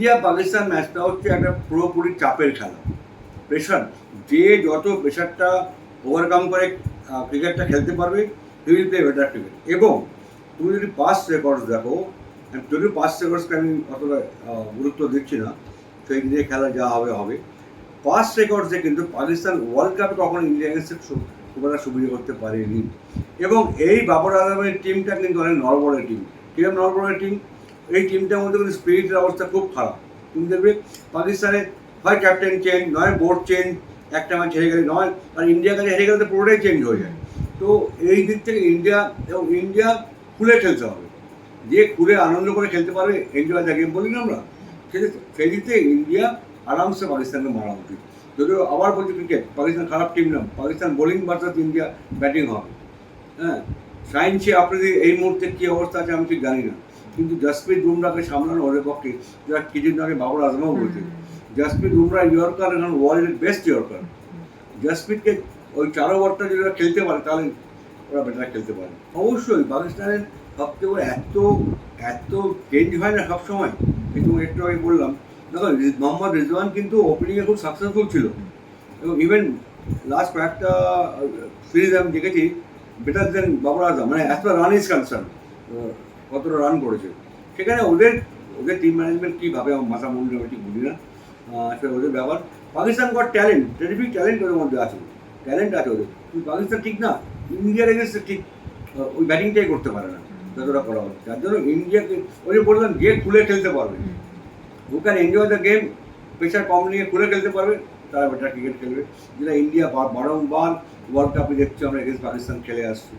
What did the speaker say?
India Pakistan ম্যাচটা হচ্ছে একটা পুরোপুরি চাপের খেলা। প্রেশার যে যত প্রেশারটা ওভারকাম করে ক্রিকেটটা খেলতে পারবে he will play better cricket এবং তুমি যদি পাস্ট রেকর্ডস দেখো যদিও পাস্ট রেকর্ডসকে আমি অতটা গুরুত্ব দিচ্ছি না সেই দিয়ে খেলা যা হবে হবে। পাস্ট রেকর্ডসে কিন্তু পাকিস্তান ওয়ার্ল্ড কাপে কখনো ইন্ডিয়া এগেন্সে খুব একটা করতে পারেনি। এবং এই বাবর আজমের টিমটা কিন্তু অনেক নরবরের টিম কিরম নরবরের টিম এই টিমটার মধ্যে কিন্তু স্পিরিটের অবস্থা খুব খারাপ। তুমি দেখবে পাকিস্তানে হয় ক্যাপ্টেন চেঞ্জ নয় বোর্ড চেঞ্জ একটা ম্যাচ হেরে গেলে নয়, আর ইন্ডিয়ার কাছে হেরে গেলে তো পুরোটাই চেঞ্জ হয়ে যায়। তো এই দিক থেকে ইন্ডিয়া এবং ইন্ডিয়া খুলে খেলতে হবে। যে খুলে আনন্দ করে খেলতে পারবে এনজয় দ্য গেম বলি না আমরা। সেই দিক থেকে ইন্ডিয়া আরামসে পাকিস্তানকে মারা উচিত। যদিও আবার বলছি ক্রিকেট পাকিস্তান খারাপ টিম না, Pakistan bowling versus India batting হবে। হ্যাঁ সায়েন্সে আপনাদের এই মুহূর্তে কী অবস্থা আছে আমি ঠিক জানি না। কিন্তু জসপ্রীত বুমরাকে সামলানো ওদের পক্ষে যারা কিছুদিন আগে বাবর আজমাও বলছে জসপ্রীত বুমরা ইয়র্কার এখন ওয়ার্ল্ডের বেস্ট ইয়র্কার জসপ্রীতকে ওই চার ওভারটা যদি ওরা খেলতে পারে, তাহলে ওরা বেটার খেলতে পারে। অবশ্যই, পাকিস্তানের সবথেকে বড় এত এত চেঞ্জ হয় না সবসময়। কিন্তু একটু আগে বললাম, দেখো, মোহাম্মদ রিজওয়ান কিন্তু ওপেনিংয়ে খুব সাকসেসফুল ছিল। এবং ইভেন লাস্ট কয়েকটা সিরিজ আমি দেখেছি বেটার দেন বাবর আজম মানে এত রান ইজ কনসার্ন কতটা রান করেছে। সেখানে ওদের ওদের টিম ম্যানেজমেন্ট কীভাবে আমার মাথা মুন্ডে আমি ঠিক বুঝি না সেটা ওদের ব্যাপার। Pakistan got talent terrific talent ওদের মধ্যে আছে। ট্যালেন্ট আছে ওদের। কিন্তু পাকিস্তান ঠিক না। ইন্ডিয়ার এগেন্সে ঠিক ওই ব্যাটিংটাই করতে পারে না। যতটা করা হচ্ছে। যার জন্য ইন্ডিয়াকে ওই যে বললাম যে খুলে খেলতে পারবে। Who can enjoy the game pressure কম নিয়ে খুলে খেলতে পারবে তারা বেটার ক্রিকেট খেলবে। যেটা ইন্ডিয়া বারংবার ওয়ার্ল্ড কাপে দেখছি আমরা এগেন্স্ট পাকিস্তান খেলে আসছি।